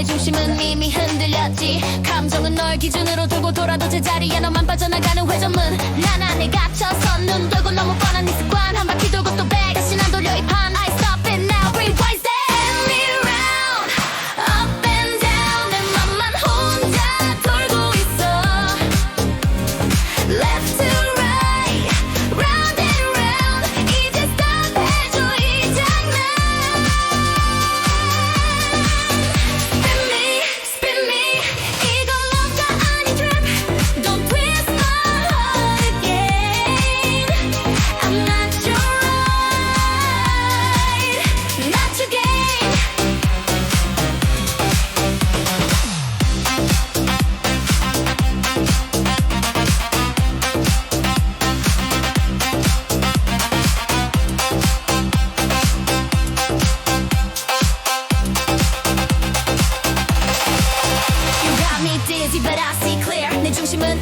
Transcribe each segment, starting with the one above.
내 중심은 이미 흔들렸지. 감정은 널 기준으로 두고 돌아도 제자리에 너만 빠져나가는 회전문. 난 안에 갇혀서 눈 뜨고 너무 뻔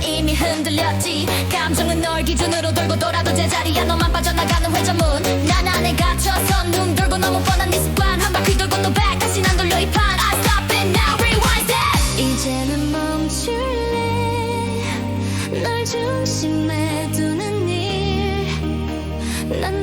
이미 흔들렸지. 감정은 널 기준으로 돌고 돌아도 제자리야. 너만 빠져나가는 회전문. 난 안에 갇혀서 눈 돌고 너무 뻔한 네 습관. 한 바퀴 돌고 또 back 다시 난 돌려 이판. I stop it now. Rewind it. 이제는 멈출래. 널 중심에 두는 일난